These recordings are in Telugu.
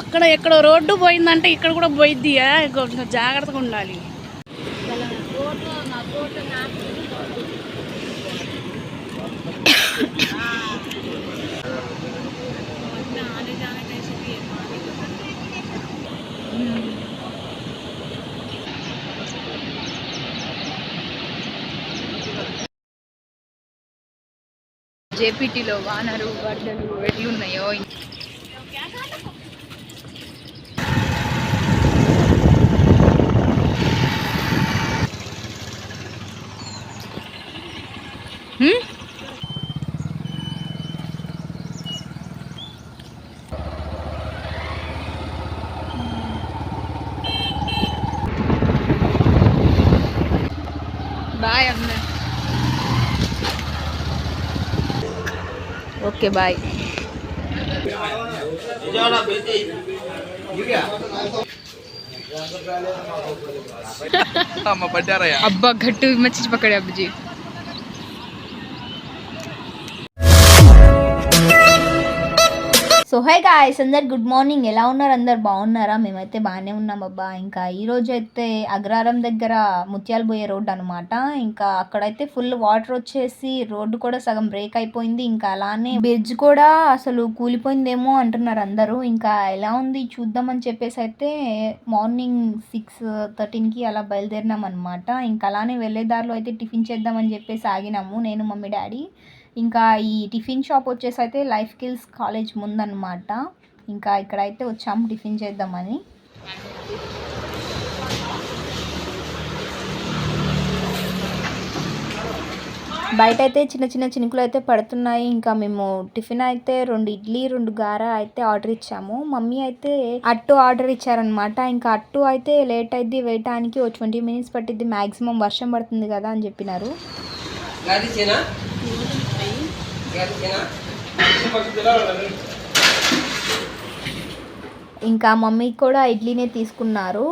అక్కడ ఎక్కడ రోడ్డు పోయిందంటే ఇక్కడ కూడా పోయిద్ది కొంచెం జాగ్రత్తగా ఉండాలి. జేపీటీలో వానరు వడ్డలు ఎట్లున్నాయో ఓకే బాయ్ అమ్మ పడ్డారయ్యా అబ్బా గట్టు మచ్చి పక్కడే అబ్బుజీ సో హై గాయస్ అందరు గుడ్ మార్నింగ్ ఎలా ఉన్నారు? అందరు బాగున్నారా? మేమైతే బాగానే ఉన్నాం అబ్బా. ఇంకా ఈరోజు అయితే అగ్రారం దగ్గర ముత్యాలు పోయే రోడ్డు అనమాట ఇంకా అక్కడైతే ఫుల్ వాటర్ వచ్చేసి రోడ్డు కూడా సగం బ్రేక్ అయిపోయింది. ఇంకా అలానే బ్రిడ్జ్ కూడా అసలు కూలిపోయిందేమో అంటున్నారు అందరూ. ఇంకా ఎలా ఉంది చూద్దామని చెప్పేసి అయితే మార్నింగ్ సిక్స్ థర్టీన్కి అలా బయలుదేరినాం అనమాట ఇంకా అలానే వెళ్ళే దారిలో అయితే టిఫిన్ చేద్దామని చెప్పేసి ఆగినాము. నేను మమ్మీ డాడీ. ఇంకా ఈ టిఫిన్ షాప్ వచ్చేసి అయితే లైఫ్ స్కిల్స్ కాలేజ్ ముందనమాట ఇంకా ఇక్కడైతే వచ్చాము టిఫిన్ చేద్దామని. బయట అయితే చిన్న చిన్న చినుకులు అయితే పడుతున్నాయి. ఇంకా మేము టిఫిన్ అయితే రెండు ఇడ్లీ రెండు గార అయితే ఆర్డర్ ఇచ్చాము. మమ్మీ అయితే అట్టు ఆర్డర్ ఇచ్చారనమాట ఇంకా అట్టు అయితే లేట్ అయింది వేయటానికి ఓ ట్వంటీ మినిట్స్ పట్టిద్ది. మ్యాక్సిమం వర్షం పడుతుంది కదా అని చెప్పినారు. ఇంకా మమ్మీ కూడా ఇడ్లీనే తీసుకున్నారు.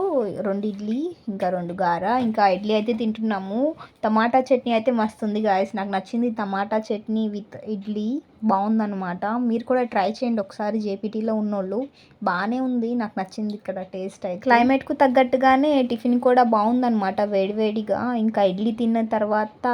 రెండు ఇడ్లీ ఇంకా రెండు గార. ఇంకా ఇడ్లీ అయితే తింటున్నాము. టమాటా చట్నీ అయితే మస్తు ఉంది గాయస్ నాకు నచ్చింది టమాటా చట్నీ విత్ ఇడ్లీ. బాగుందనమాట మీరు కూడా ట్రై చేయండి ఒకసారి జేపీటీలో ఉన్నోళ్ళు. బాగానే ఉంది నాకు నచ్చింది ఇక్కడ టేస్ట్ అయితే. క్లైమేట్కు తగ్గట్టుగానే టిఫిన్ కూడా బాగుందనమాట వేడివేడిగా ఇంకా ఇడ్లీ తిన్న తర్వాత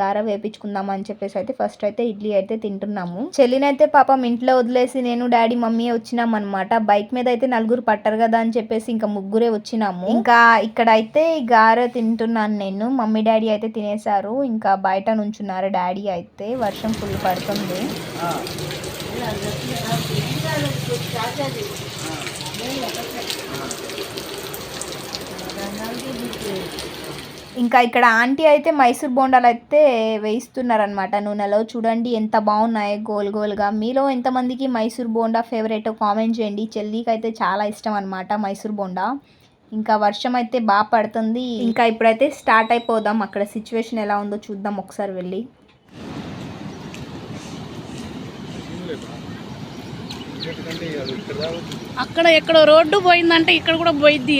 గార వేపించుకుందాం అని చెప్పేసి అయితే ఫస్ట్ అయితే ఇడ్లీ అయితే తింటున్నాము. చెల్లినైతే పాపం ఇంట్లో వదిలేసి నేను డాడీ మమ్మీ వచ్చినాం అనమాట బైక్ మీద అయితే నలుగురు పట్టరు కదా అని చెప్పేసి ఇంకా ముగ్గురే వచ్చినాము. ఇంకా ఇక్కడ అయితే ఈ గారె తింటున్నాను నేను. మమ్మీ డాడీ అయితే తినేశారు. ఇంకా బయట నుంచున్నారు డాడీ అయితే. వర్షం ఫుల్ పడుతుంది. ఇంకా ఇక్కడ ఆంటీ అయితే మైసూర్ బోండాలు అయితే వేయిస్తున్నారనమాట నూనెలో చూడండి ఎంత బాగున్నాయో గోల్ గోల్గా. మీలో ఎంతమందికి మైసూర్ బోండా ఫేవరెట్ కామెంట్ చేయండి. చెల్లికి అయితే చాలా ఇష్టం అనమాట మైసూర్ బోండా. ఇంకా వర్షం అయితే బాగా పడుతుంది. ఇంకా ఇప్పుడైతే స్టార్ట్ అయిపోదాం. అక్కడ సిచ్యువేషన్ ఎలా ఉందో చూద్దాం. ఒకసారి వెళ్ళి. అక్కడ ఎక్కడ రోడ్డు పోయిందంటే ఇక్కడ కూడా పోయిద్ది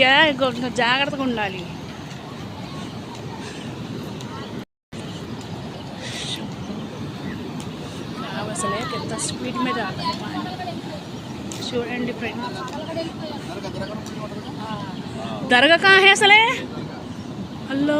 జాగ్రత్తగా ఉండాలి. అసలే ఎంత స్పీడ్ మీద. చూడండి ఫ్రెండ్ దర్గా है అసలే? హలో?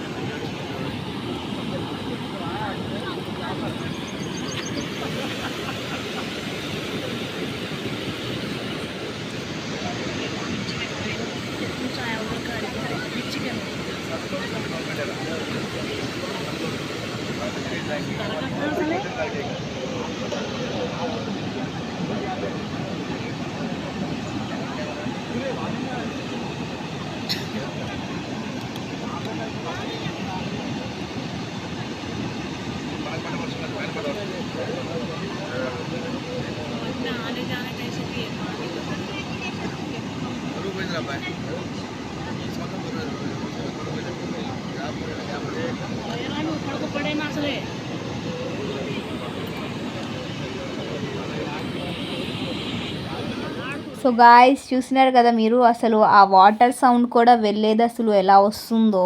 సో గాయస్ చూసినారు కదా మీరు అసలు ఆ వాటర్ సౌండ్ కూడా వెళ్ళేది అసలు ఎలా వస్తుందో?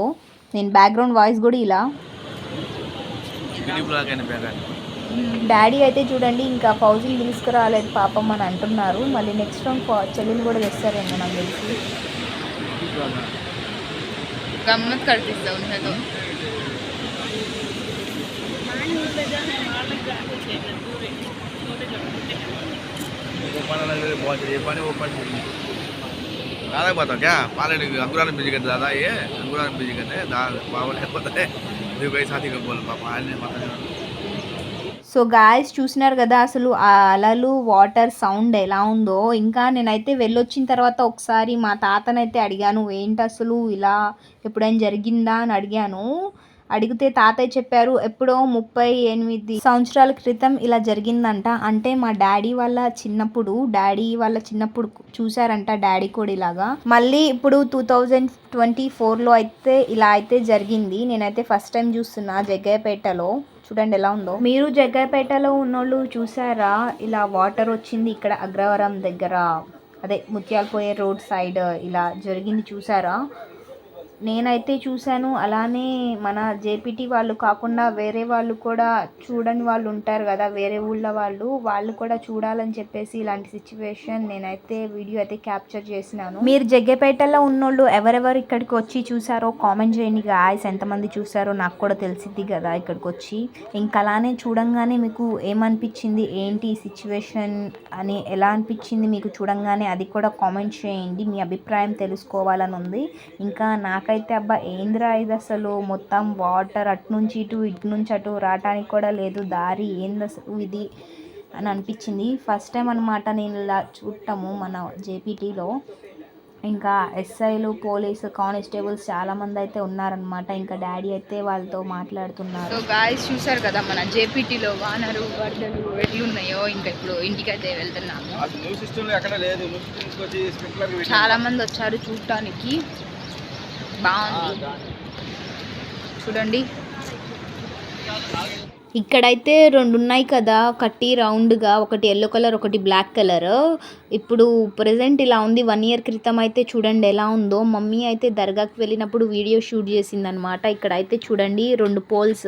నేను బ్యాక్గ్రౌండ్ వాయిస్ కూడా ఇలా. డాడీ అయితే చూడండి ఇంకా ఫౌజీని తీసుకురాలేదు పాపం అని అంటున్నారు. మళ్ళీ నెక్స్ట్ టైం చెల్లెలు కూడా తెస్తారేమో నాకు తెలిసి. उन्हें तो पानी लग रहा बहुत ये पानी वो पानी दादा बताओ क्या पाले अंकुरा बिजी करते दादा ये अंकुरा बिजी करते दादा पावल है पता है देखो कई साथी को बोल पापा ने पता नहीं సో గాయస్ చూసినారు కదా అసలు ఆ అలలు వాటర్ సౌండ్ ఎలా ఉందో ఇంకా నేనైతే వెళ్ళొచ్చిన తర్వాత ఒకసారి మా తాతనైతే అడిగాను ఏంటి అసలు ఇలా ఎప్పుడైనా జరిగిందా అని అడిగాను అడిగితే తాతయ్య చెప్పారు ఎప్పుడో ముప్పై ఎనిమిది సంవత్సరాల క్రితం ఇలా జరిగిందంట. అంటే మా డాడీ వాళ్ళ చిన్నప్పుడు డాడీ వాళ్ళ చిన్నప్పుడు చూసారంట డాడీ కూడా ఇలాగా. మళ్ళీ ఇప్పుడు టూ థౌజండ్ ట్వంటీ ఫోర్లో అయితే ఇలా అయితే జరిగింది. నేనైతే ఫస్ట్ టైం చూస్తున్నా జగ్గయ్యపేటలో. చూడండి ఎలా ఉందో. మీరు జగ్గయ్యపేటలో ఉన్నోళ్ళు చూసారా? ఇలా వాటర్ వచ్చింది ఇక్కడ అగ్రవరం దగ్గర. అదే ముత్యాలపోయే రోడ్ సైడ్ ఇలా జరిగింది చూసారా? నేనైతే చూశాను. అలానే మన జేపీటీ వాళ్ళు కాకుండా వేరే వాళ్ళు కూడా చూడని వాళ్ళు ఉంటారు కదా వేరే ఊళ్ళో వాళ్ళు వాళ్ళు కూడా చూడాలని చెప్పేసి ఇలాంటి సిచ్యువేషన్ నేనైతే వీడియో అయితే క్యాప్చర్ చేసినాను. మీరు జగ్గపేటలో ఉన్నోళ్ళు ఎవరెవరు ఇక్కడికి వచ్చి చూసారో కామెంట్ చేయండి. గాయస్ ఎంతమంది చూసారో నాకు కూడా తెలిసిద్ది కదా ఇక్కడికి వచ్చి. ఇంకా అలానే చూడంగానే మీకు ఏమనిపించింది? ఏంటి సిచ్యువేషన్ అని ఎలా అనిపించింది? మీకు చూడంగానే అది కూడా కామెంట్ చేయండి. మీ అభిప్రాయం తెలుసుకోవాలని ఉంది. ఇంకా నాకు నాకైతే అబ్బా ఏంద్రా ఇది అసలు? మొత్తం వాటర్ అటు నుంచి ఇటు ఇటు నుంచి అటు రావటానికి కూడా లేదు. దారి ఏంది అసలు ఇది అని అనిపించింది. ఫస్ట్ టైం అనమాట నేను ఇలా చూడటము మన జేపీటీలో. ఇంకా ఎస్ఐలు పోలీసు కానిస్టేబుల్స్ చాలామంది అయితే ఉన్నారనమాట ఇంకా డాడీ అయితే వాళ్ళతో మాట్లాడుతున్నారు. సో గాయస్ చూసారు కదా మన జేపీటీలో వానరు వరదలు ఎట్లున్నాయో ఇంకా ఇప్పుడు ఇంటికైతే వెళ్తున్నాము. చాలా మంది వచ్చారు చూడటానికి. బాగుంది. చూడండి. ఇక్కడైతే రెండు ఉన్నాయి కదా ఒకటి రౌండ్గా ఒకటి ఎల్లో కలర్ ఒకటి బ్లాక్ కలర్ ఇప్పుడు ప్రజెంట్ ఇలా ఉంది వన్ ఇయర్ క్రితం అయితే చూడండి ఎలా ఉందో. మమ్మీ అయితే దర్గాకి వెళ్ళినప్పుడు వీడియో షూట్ చేసిందనమాట ఇక్కడైతే చూడండి రెండు పోల్స్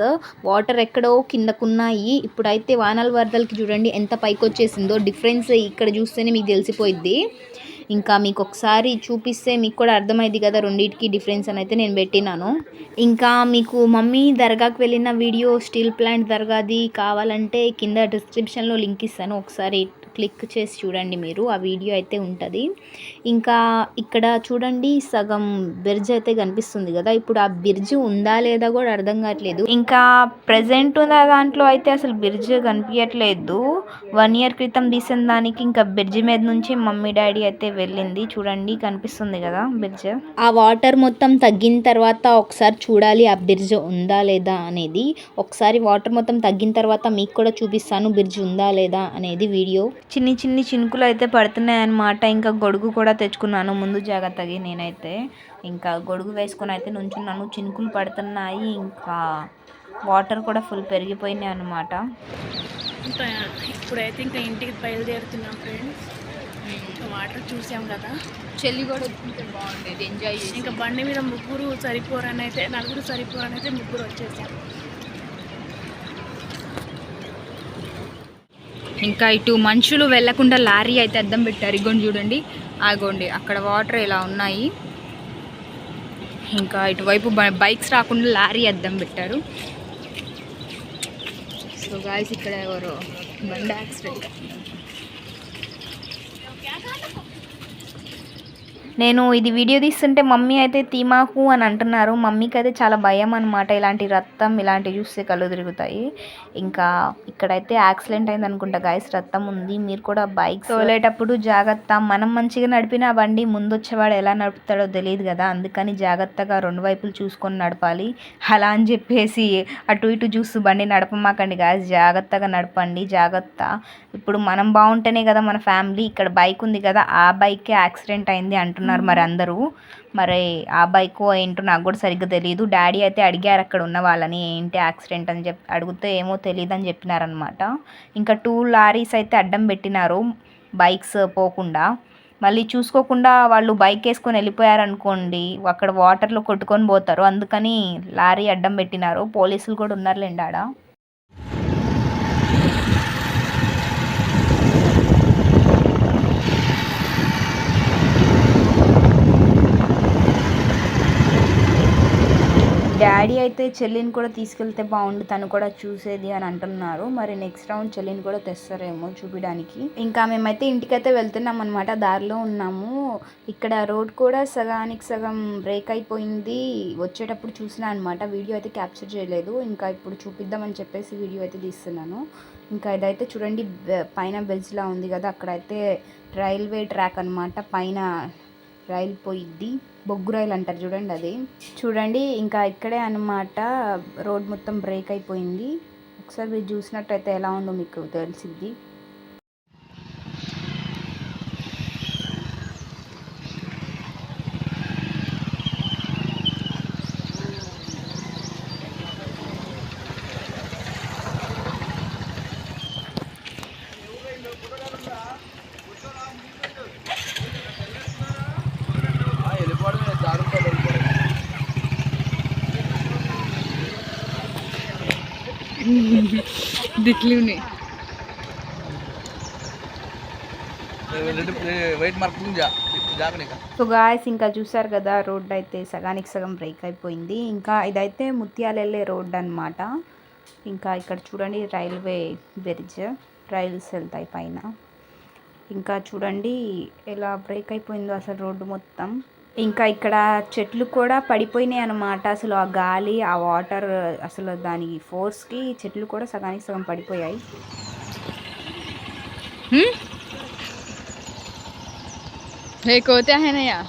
వాటర్ ఎక్కడో కిందకున్నాయి. ఇప్పుడైతే వానల వరదలకి చూడండి ఎంత పైకి వచ్చేసిందో డిఫరెన్స్ ఇక్కడ చూస్తేనే మీకు తెలిసిపోయిద్ది. ఇంకా మీకు ఒకసారి చూపిస్తే మీకు కూడా అర్థమైంది కదా రెండింటికి డిఫరెన్స్ అని అయితే నేను పెట్టినాను. ఇంకా మీకు మమ్మీ దర్గాకు వెళ్ళిన వీడియో స్టీల్ ప్లాంట్ దర్గాది కావాలంటే కింద డిస్క్రిప్షన్లో లింక్ ఇస్తాను. ఒకసారి క్లిక్ చేసి చూడండి మీరు ఆ వీడియో అయితే ఉంటుంది. ఇంకా ఇక్కడ చూడండి సగం బ్రిడ్జ్ అయితే కనిపిస్తుంది కదా. ఇప్పుడు ఆ బ్రిడ్జ్ ఉందా లేదా కూడా అర్థం కావట్లేదు. ఇంకా ప్రజెంట్ ఉన్న దాంట్లో అయితే అసలు బ్రిడ్జ్ కనిపించట్లేదు వన్ ఇయర్ క్రితం తీసిన దానికి ఇంకా బ్రిడ్జ్ మీద నుంచి మమ్మీ డాడీ అయితే వెళ్ళింది. చూడండి కనిపిస్తుంది కదా బ్రిడ్జ్. ఆ వాటర్ మొత్తం తగ్గిన తర్వాత ఒకసారి చూడాలి ఆ బ్రిడ్జ్ ఉందా లేదా అనేది. ఒకసారి వాటర్ మొత్తం తగ్గిన తర్వాత మీకు కూడా చూపిస్తాను బ్రిడ్జ్ ఉందా లేదా అనేది వీడియో. చిన్ని చిన్ని చినుకులు అయితే పడుతున్నాయి అన్నమాట ఇంకా గొడుగు కూడా తెచ్చుకున్నాను. ముందు జాగ్రత్తగా నేనైతే ఇంకా గొడుగు వేసుకొని అయితే నుంచున్నాను. చినుకులు పడుతున్నాయి. ఇంకా వాటర్ కూడా ఫుల్ పెరిగిపోయినాయి అన్నమాట. ఇంకా ఇప్పుడైతే ఇంకా ఇంటికి బయలుదేరుతున్నాం ఫ్రెండ్స్. వాటర్ చూసాం కదా. చెల్లి కూడా వచ్చింటే బాగుండేది. ఎంజాయ్ చేసి. ఇంకా బండి మీద ముగ్గురు సరిపోరని అయితే నలుగురు సరిపోరని అయితే ముగ్గురు వచ్చేసాం. ఇంకా ఇటు మనుషులు వెళ్ళకుండా లారీ అయితే అద్దం పెట్టారు. ఇగోండి చూడండి. ఆగోండి అక్కడ వాటర్ ఇలా ఉన్నాయి. ఇంకా ఇటువైపు బైక్స్ రాకుండా లారీ అద్దం పెట్టారు. సో గాయస్ ఇక్కడ ఎవరు బండి యాక్సిడెంట్ నేను ఇది వీడియో తీస్తుంటే మమ్మీ అయితే తీమాకు అని అంటున్నారు. మమ్మీకి అయితే చాలా భయం అనమాట ఇలాంటి రక్తం ఇలాంటివి చూస్తే కళ్ళు తిరుగుతాయి. ఇంకా ఇక్కడైతే యాక్సిడెంట్ అయింది అనుకుంటా గాయస్. రక్తం ఉంది. మీరు కూడా బైక్ తోలేటప్పుడు జాగ్రత్త. మనం మంచిగా నడిపిన బండి ముందు వచ్చేవాడు ఎలా నడుపుతాడో తెలియదు కదా. అందుకని జాగ్రత్తగా రెండు వైపులు చూసుకొని నడపాలి. అలా అని చెప్పేసి అటు ఇటు చూస్తూ బండి నడపమాకండి గాయస్. జాగ్రత్తగా నడపండి. జాగ్రత్త. ఇప్పుడు మనం బాగుంటేనే కదా మన ఫ్యామిలీ. ఇక్కడ బైక్ ఉంది కదా. ఆ బైక్కే యాక్సిడెంట్ అయింది అంటున్నారు. మరి అందరూ. మరి ఆ బైక్ ఏంటో నాకు కూడా సరిగ్గా తెలియదు డాడీ అయితే అడిగారు అక్కడ ఉన్న వాళ్ళని ఏంటి యాక్సిడెంట్ అని చెప్పి అడిగితే ఏమో తెలియదు అని చెప్పినారనమాట ఇంకా టూ లారీస్ అయితే అడ్డం పెట్టినారు బైక్స్ పోకుండా. మళ్ళీ చూసుకోకుండా వాళ్ళు బైక్ వేసుకొని వెళ్ళిపోయారనుకోండి అక్కడ వాటర్లో కొట్టుకొని పోతారు. అందుకని లారీ అడ్డం పెట్టినారు. పోలీసులు కూడా ఉన్నారులేండి ఆడ. డాడీ అయితే చెల్లిని కూడా తీసుకెళ్తే బాగుండు తను కూడా చూసేది అని అంటున్నారు. మరి నెక్స్ట్ రౌండ్ చెల్లిని కూడా తెస్తారేమో చూపించడానికి ఇంకా మేమైతే ఇంటికైతే వెళ్తున్నాం అనమాట దారిలో ఉన్నాము. ఇక్కడ రోడ్ కూడా సగానికి సగం బ్రేక్ అయిపోయింది. వచ్చేటప్పుడు చూసినా అనమాట వీడియో అయితే క్యాప్చర్ చేయలేదు. ఇంకా ఇప్పుడు చూపిద్దామని చెప్పేసి వీడియో అయితే తీస్తున్నాను. ఇంకా ఇదైతే చూడండి పైన బెల్జ్లా ఉంది కదా అక్కడైతే రైల్వే ట్రాక్ అన్నమాట పైన రైలు పోయిద్ది. బొగ్గురాయిలు అంటారు చూడండి అది. చూడండి ఇంకా ఇక్కడే అన్నమాట రోడ్ మొత్తం బ్రేక్ అయిపోయింది. ఒకసారి మీరు చూసినట్టయితే ఎలా ఉందో మీకు తెలిసిద్ది. మార్కింగ్ జాగ్రత్త సో గాయస్ ఇంకా చూసారు కదా రోడ్ అయితే సగానికి సగం బ్రేక్ అయిపోయింది. ఇంకా ఇదైతే ముత్యాల వెళ్ళే రోడ్ అన్నమాట. ఇంకా ఇక్కడ చూడండి రైల్వే బ్రిడ్జ్ రైల్స్ వెళ్తాయి పైన. ఇంకా చూడండి ఎలా బ్రేక్ అయిపోయిందో అసలు రోడ్డు మొత్తం. ఇంకా ఇక్కడ చెట్లు కూడా పడిపోయినాయి అనమాట అసలు ఆ గాలి ఆ వాటర్ అసలు దాని ఫోర్స్కి చెట్లు కూడా సగానికి సగం పడిపోయాయి. కోతే ఆయనయ్యా.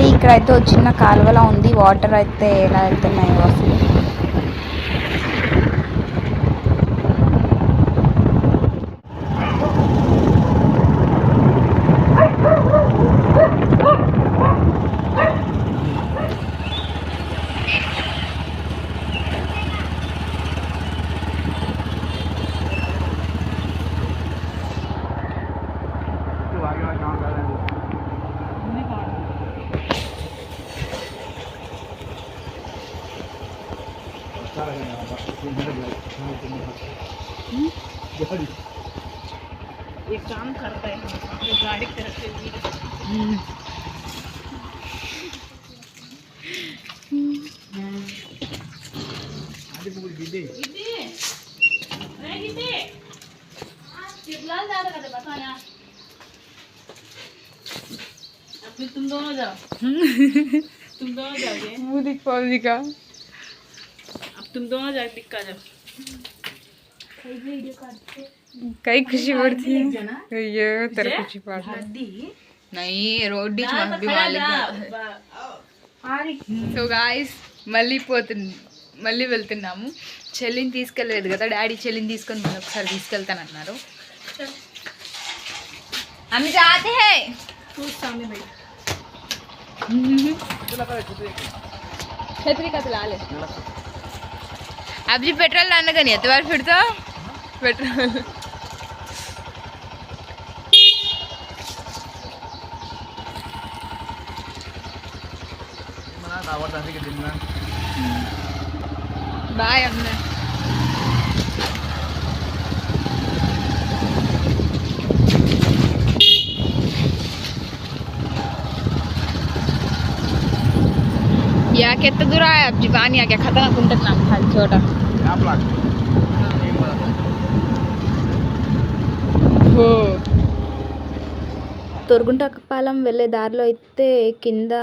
చూడండి ఇక్కడ అయితే చిన్న కాలువలా ఉంది. వాటర్ అయితే ఎలా వెళ్తున్నాయో అసలు. गिद्दी अरे गिद्दी पता ना तुम दोनों जाओ तुम दोनों जाओगे का अब तुम दोनों जाओ दिक्का जाओ कई खुशी पड़ती है ये तेरा खुशी पड़ रहा नहीं रोडी भी मालिक तो गाइस मल्ली पोत మళ్ళీ వెళ్తున్నాము చెల్లిని తీసుకెళ్ళలేదు కదా డాడీ చెల్లిని తీసుకొని మళ్ళీ ఒకసారి తీసుకెళ్తానన్నారు అమ్మి జాతే హే तू सामने बैठ छतरी का तो लाल है अब जी पेट्रोल लाने का नहीं है तो बार फिर तो पेट्रोल आवडतं असे की दिन में બાય અમને या कितने दूर आया आप जीवानी आ गया खतरनाक खतरनाक था छोटा आप लाख हो తొరగుంటపాలెం వెళ్ళే దారిలో అయితే కింద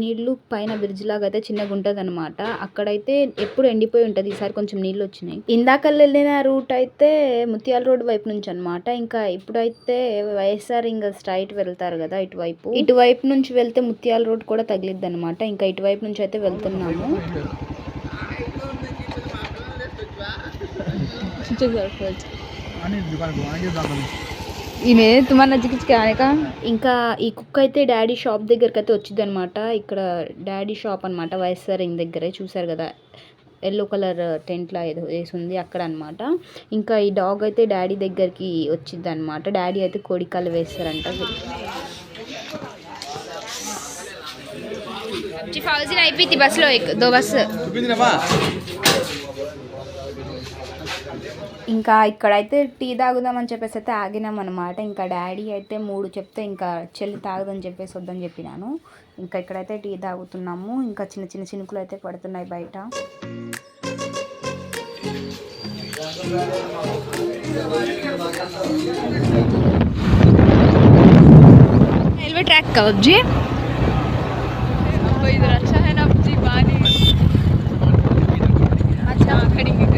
నీళ్ళు పైన బ్రిడ్జ్ లాగా అయితే చిన్నగా ఉంటది అనమాట అక్కడైతే ఎప్పుడు ఎండిపోయి ఉంటుంది. ఈసారి కొంచెం నీళ్ళు వచ్చినాయి ఇందాక వెళ్ళిన రూట్ అయితే ముత్యాల రోడ్ వైపు నుంచి అనమాట ఇంకా ఇప్పుడైతే వైఎస్ఆర్ ఇంకా స్ట్రైట్ వెళ్తారు కదా ఇటువైపు. ఇటువైపు నుంచి వెళ్తే ముత్యాల రోడ్ కూడా తగిలిద్ది అనమాట ఇంకా ఇటువైపు నుంచి అయితే వెళ్తున్నాము. అని ఈమె తుమ్మారు నజ్జికి ఆనే కా ఇంకా ఈ కుక్క అయితే డాడీ షాప్ దగ్గరికి అయితే వచ్చింది అనమాట ఇక్కడ డాడీ షాప్ అనమాట వైఎస్ఆర్ ఇంగ్ దగ్గరే చూసారు కదా. ఎల్లో కలర్ టెంట్లా ఏదో వేసి ఉంది అక్కడ అనమాట ఇంకా ఈ డాగ్ అయితే డాడీ దగ్గరికి వచ్చింది అనమాట డాడీ అయితే కోడికాలు వేస్తారంట. ఫౌజీన్ అయిపోయింది బస్సులో దో బస్ చూపించినమ్మా ఇంకా ఇక్కడైతే టీ తాగుదామని చెప్పేసి అయితే ఆగినాం అనమాట ఇంకా డాడీ అయితే మూడు చెప్తే ఇంకా చెల్లి తాగుదని చెప్పేసి వద్దని చెప్పినాను ఇంకా ఇక్కడైతే టీ తాగుతున్నాము ఇంకా చిన్న చిన్న చినుకులు అయితే పడుతున్నాయి బయట रेलवे ट्रैक का अब जी इधर अच्छा है ना अब जी पानी अच्छा खड़ेंगे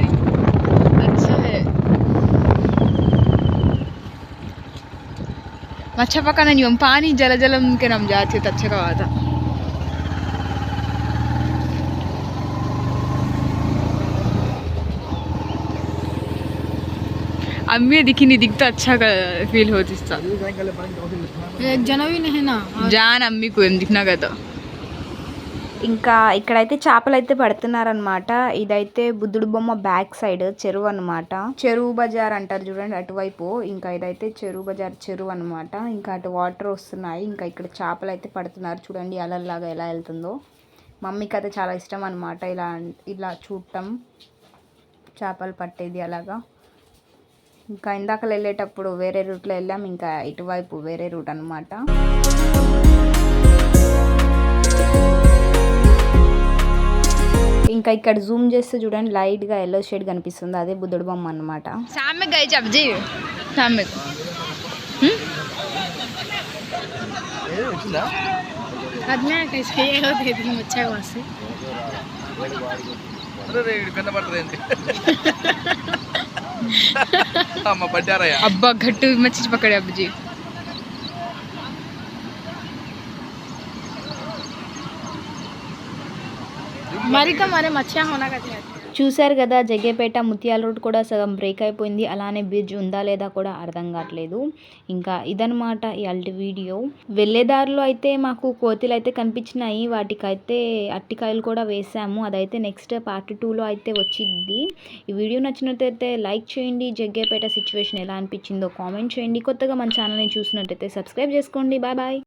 मच्छा पकाना नहीं हम पानी जल जलम के नाम जाते तो अच्छा का था अम्मी दिखी नहीं दिखता अच्छा फील होती था एक जना भी नहीं ना जान अम्मी को एम दिखना का तो ఇంకా ఇక్కడైతే చేపలు అయితే పడుతున్నారనమాట ఇదైతే బుద్ధుడు బొమ్మ బ్యాక్ సైడ్ చెరువు అనమాట చెరువు బజార్ అంటారు చూడండి అటువైపు. ఇంకా ఇదైతే చెరువు బజార్ చెరువు అనమాట ఇంకా అటు వాటర్ వస్తున్నాయి. ఇంకా ఇక్కడ చేపలు అయితే పడుతున్నారు. చూడండి అలల్లాగా ఎలా వెళ్తుందో. మమ్మీకి అయితే చాలా ఇష్టం అనమాట ఇలా ఇలా చూడటం. చేపలు పట్టేది అలాగా. ఇంకా ఇందాక వెళ్ళేటప్పుడు వేరే రూట్లో వెళ్ళాం. ఇంకా ఇటువైపు వేరే రూట్ అనమాట ఇంకా ఇక్కడ జూమ్ చేస్తే చూడండి లైట్గా ఎల్లో షేడ్ కనిపిస్తుంది. అదే బుద్ధుడు బొమ్మ అనమాట సామె గై చెప్జీ సామె హద్నాక ఇసుక అబ్బా గట్టు మచ్చి పక్కడే అబ్బుజీ. చూశారు కదా జగ్గేపేట ముత్యాల రోడ్ కూడా సగం బ్రేక్ అయిపోయింది. అలానే బ్రిడ్జ్ ఉందా లేదా కూడా అర్థం కావట్లేదు. ఇంకా ఇదనమాట ఇలాంటి వీడియో. వెళ్ళేదారులు అయితే మాకు కోతిలు అయితే కనిపించినాయి. వాటికైతే అట్టికాయలు కూడా వేసాము. అదైతే నెక్స్ట్ పార్ట్ టూలో అయితే వచ్చింది. ఈ వీడియో నచ్చినట్టయితే లైక్ చేయండి. జగ్గేపేట సిచ్యువేషన్ ఎలా అనిపించిందో కామెంట్ చేయండి. కొత్తగా మన ఛానల్ని చూసినట్టయితే సబ్స్క్రైబ్ చేసుకోండి. Bye bye.